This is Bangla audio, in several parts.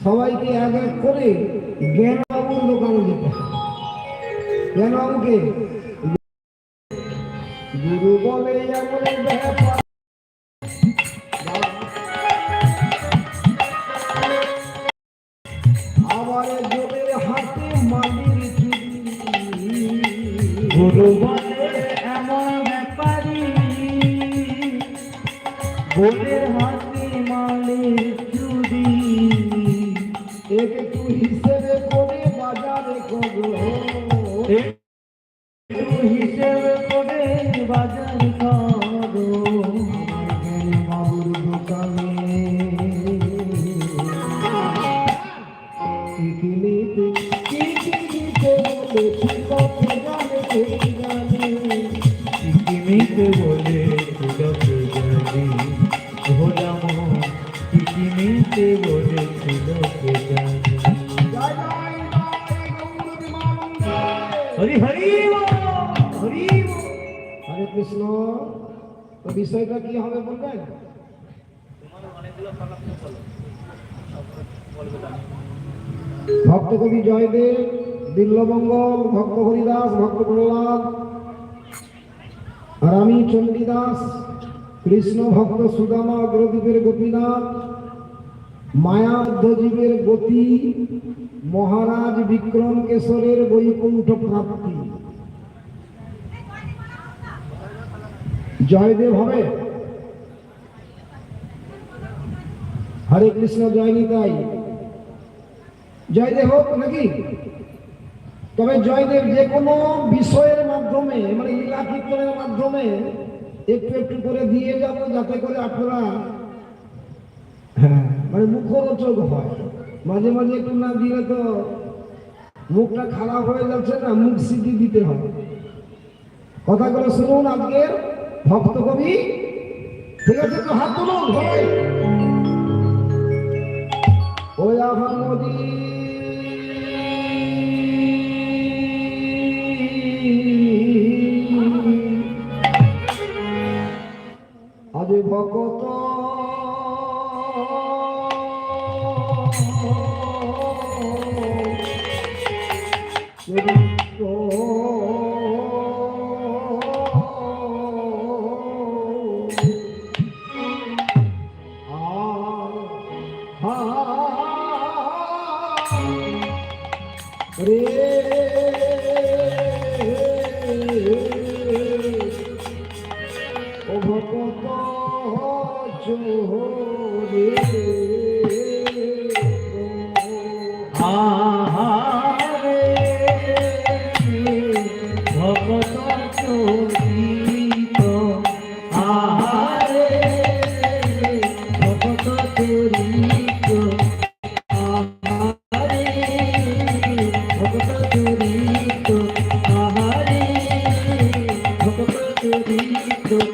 সবাইকে এক এক করে জ্ঞানবাবুর দোকানে যেতে হয় জ্ঞানবাবুকে গুরু বলে এমন হাতে হিসেবে করে বাজারে করো হিসেবে করে বাজার করো বাবুর দোকানে। বলেছি কত জানে বলে কৃষ্ণ, তো বিষয়টা কি হবে বলবেন? ভক্ত কবি জয়দেব দিল্লমঙ্গল ভক্ত হরিদাস, ভক্ত প্রহ্লাদ, আর আমি চণ্ডীদাস, কৃষ্ণ ভক্ত সুদামা অগ্রদীপের গোপীনাথ, মায়া গতি, মহারাজ বিক্রম কেশরের বৈকুণ্ঠ প্রাপ্তি। জয়দেব হবে। হরে কৃষ্ণ, জয় নিতাই। জয়দেব হোক নাকি? তবে জয়দেব যে কোনো বিষয়ের মাধ্যমে মানে লীলা মাধ্যমে একটু একটু করে দিয়ে যাব, যাতে করে আপনারা হ্যাঁ মানে মুখরোচক হয়। মাঝে মাঝে একটু না দিলে তো মুখটা খারাপ হয়ে যাচ্ছে না, মুখ সিদ্ধি দিতে হবে। কথাগুলো শুনুন আজকের। ভক্ত কবি ঠিক আছে তো হাত তুলুন সবাই। ওই আহামদি আজ ভকত। রে ও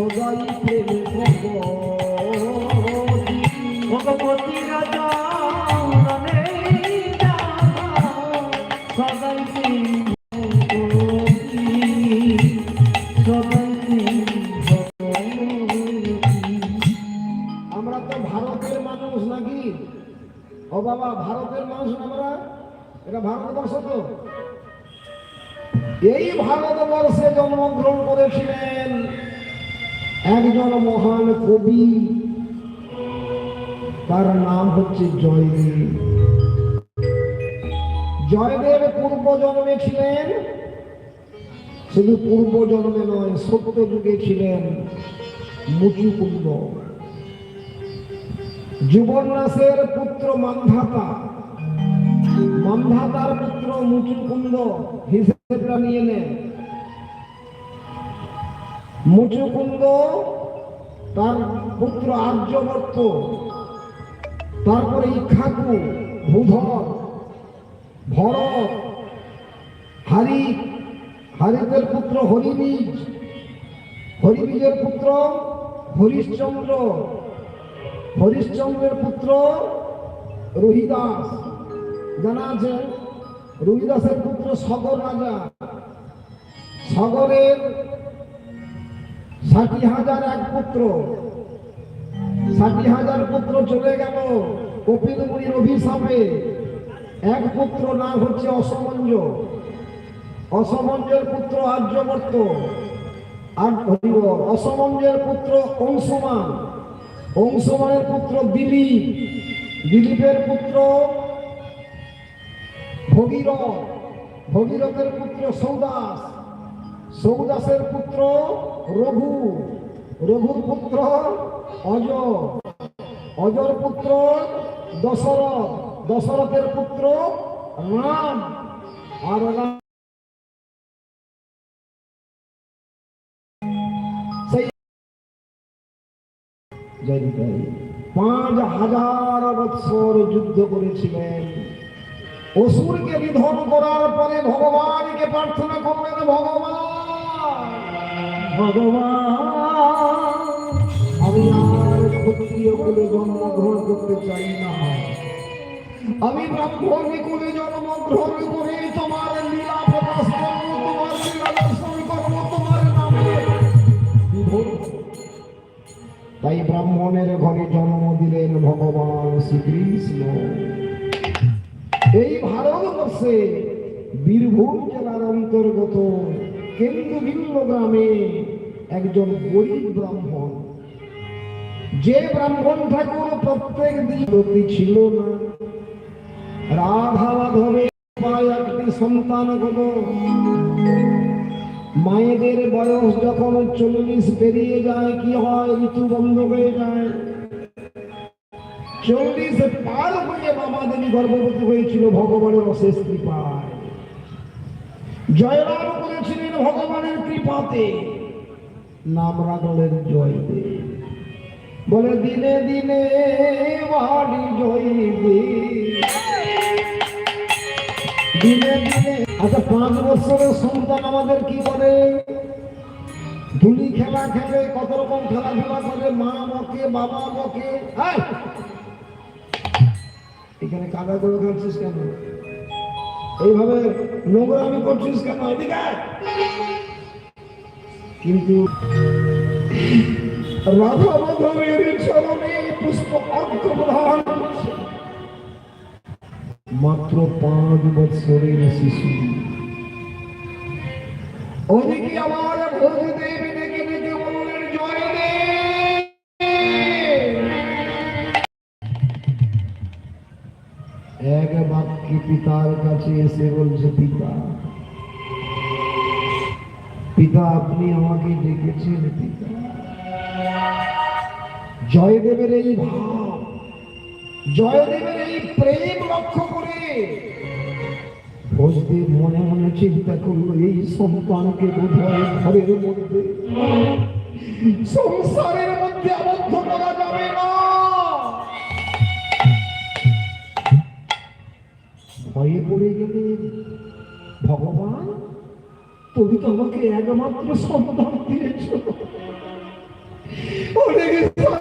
সদাই প্রেম ভগবতী রাজা সদাই সদাই আমরা তো ভারতের মানুষ নাকি? ও বাবা, ভারতের মানুষ আমরা? এটা ভারতবর্ষ তো। এই ভারতবর্ষে জন্মগ্রহণ করেছিলেন একজন মহান কবি। তার নাম হচ্ছে জয়দেব। জয়দেব পূর্ব জন্মে ছিলেন। শুধু পূর্ব জন্মে নয় সত্য যুগে ছিলেন মুচুকুন্দ। যুবন্যাসের পুত্র মান্ধাতা। মান্ধাতার পুত্র মুচুকুন্দ হিসেবটা নিয়ে নেন। মুচুকুন্দ, তার পুত্র আর্যবর্ত তারপরে ইক্ষাকু ভূধর, ভরত হারিক হারিকের পুত্র হরিবীজ, হরিবীজের পুত্র হরিশ্চন্দ্র, হরিশ্চন্দ্রের পুত্র রোহিদাস। জানা আছে, রোহিদাসের পুত্র সগর রাজা। সগরের ষাটি হাজার এক পুত্র। ষাটি হাজার পুত্র চলে গেল কপিল মুনির অভিশাপে। এক পুত্র নাম হচ্ছে অসমঞ্জ। অসমঞ্জের পুত্র আর্যবর্ত। আর অসমঞ্জের পুত্র অংশমান। অংশমানের পুত্র দিলীপ। দিলীপের পুত্র ভগীরথ। ভগীরথের পুত্র সৌদাস। সৌদাসের পুত্র রঘু, রঘুর পুত্র অজ অজর পুত্র দশরথ। দশরথের পুত্র রাম। আর। পাঁচ হাজার বৎসর যুদ্ধ করেছিলেন। অসুরকে নিধন করার পরে ভগবানকে প্রার্থনা করলেন ভগবান। ভগবান আমি আর ক্ষত্রিয় কুলে করতে চাই না আমি ব্রাহ্মণ কুলে জন্মগ্রহণ করে তোমার লীলা প্রকাশ করব তোমার তাই ব্রাহ্মণের ঘরে জন্ম দিলেন ভগবান শ্রীকৃষ্ণ। এই ভারতবর্ষে বীরভূম জেলার অন্তর্গত কেন্দ্রবিল্ল গ্রামে একজন গরিব ব্রাহ্মণ। যে ব্রাহ্মণ ঠাকুর প্রত্যেক দিন ছিল না। রাধা মাধবে একটি সন্তান হলো। মায়েদের বয়স যখন চল্লিশ পেরিয়ে যায়, কি হয়? ঋতু বন্ধ হয়ে যায়। চল্লিশ পার হয়ে বাবা দেবী গর্ভবতী হয়েছিল, ভগবানের অশেষ কৃপায়। জয়লাভ করেছিলেন ভগবানের কৃপাতে। নাম রাগলের জয় দে বলে, দিনে দিনে বাড়ি জয় দিনে দিনে। আচ্ছা পাঁচ বছরের সন্তান আমাদের কি করে? ধুলি খেলা খেলে, কত রকম খেলাধুলা করে, মা বকে, বাবা বকে। এখানে কাদা করে খাচ্ছিস কেন? এইভাবে নোংরামি করছিস কেন এদিকে কিন্তু রাধা মাধবের চরণে পুষ্প অর্থ প্রধান মাত্র পাঁচ বছরের শিশু। অনেকে আমার ভোজ বাক্যে পিতার কাছে এসে বলছে পিতা পিতা আপনি আমাকে ডেকেছেন পিতা জয়দেবের এই ভাব জয়দেবের এই প্রেম লক্ষ্য করে ভোজদেব মনে মনে চিন্তা করল এই সন্তানকে বোধহয় ঘরের মধ্যে সংসারের মধ্যে আবদ্ধ করা যাবে না ভয়ে পড়ে গেলে ভগবান, তুমি তো আমাকে একমাত্র সন্তান দিয়েছ। অনেক কথা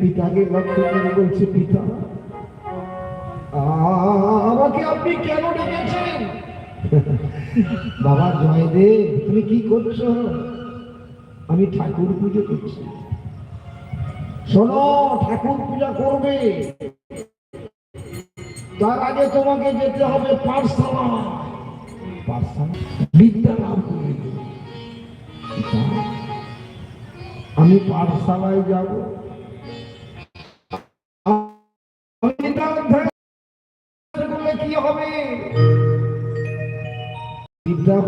পিতাকে লক্ষ্য বলছে, পিতা আমাকে আপনি কেন ডেকেছেন? বাবা জয়দেব, তুমি কি করছ? আমি ঠাকুর পুজো করছি। শোনো, ঠাকুর পূজা করবে। তার আগে তোমাকে যেতে হবে পাঠশালা। আমি পাঠশালায় যাব।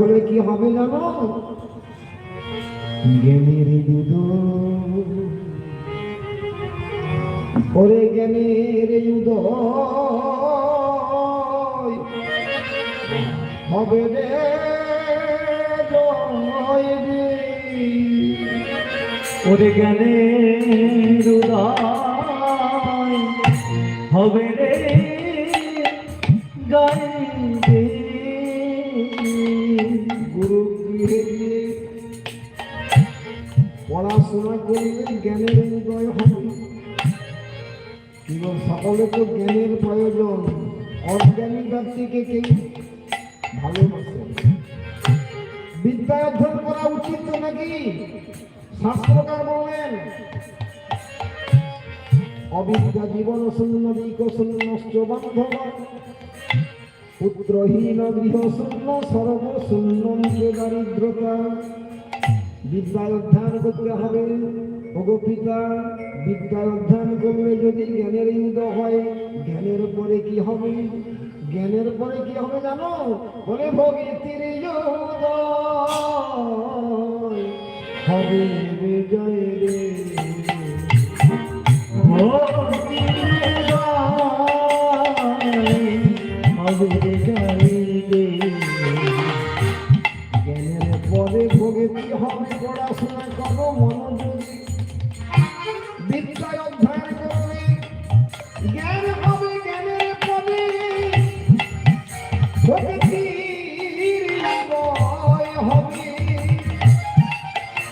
করলে কি হবে জানো? জ্ঞানের দুধ ওরে জ্ঞানের উদয় হবে ওরে জ্ঞানের উদয় হবে রে গৃহে পড়াশোনা করলে জ্ঞানের উদয় হবে। এবং সকলে তো জ্ঞানের প্রয়োজন। অজ্ঞানী ব্যক্তিকে কেউ ভালোবাসে? বিদ্যা অধ্যয়ন করা উচিত তো নাকি? শাস্ত্রকার বললেন, অবিদ্যা জীবন শূন্য দিক শূন্য বান্ধব। পুত্রহীন গৃহ শূন্য সর্ব শূন্য দারিদ্রতা। বিদ্যা অধ্যয়ন করতে হবে। ওগো পিতা বিদ্যা অধ্যয়ন করলে যদি জ্ঞানের ইন্দ হয়, জ্ঞানের পরে কি হবে? জ্ঞানের পরে কি হবে জানো? বলে উদয় হবে বিজয় রে।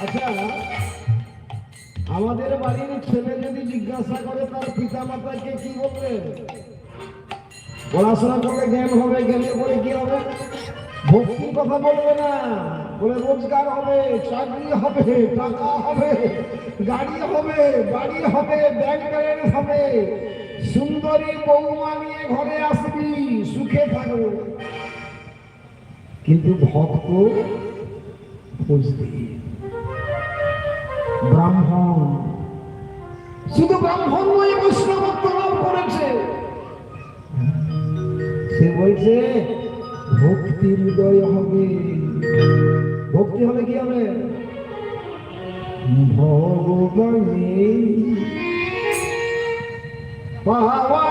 আচ্ছা আমাদের বাড়ির ছেলে যদি জিজ্ঞাসা করে তার পিতা মাতাকে কি বলবে পড়াশোনা করলে জ্ঞান হবে, জ্ঞানের পরে কি হবে? ভক্তির কথা বলবে না। বলে রোজগার হবে, চাকরি হবে, টাকা হবে, গাড়ি হবে, বাড়ি হবে, ব্যাংক ব্যালেন্স হবে। সুন্দরী বৌমা নিয়ে ঘরে আসবি, সুখে থাকব। কিন্তু ভক্ত খুঁজবি ব্রাহ্মণ। শুধু ব্রাহ্মণ নয় বৈষ্ণবত্ব লাভ করেছে। সে বলছে ভক্তি হৃদয় হবে। ভক্তি হলে কি হবে? ভগবানে পাওয়া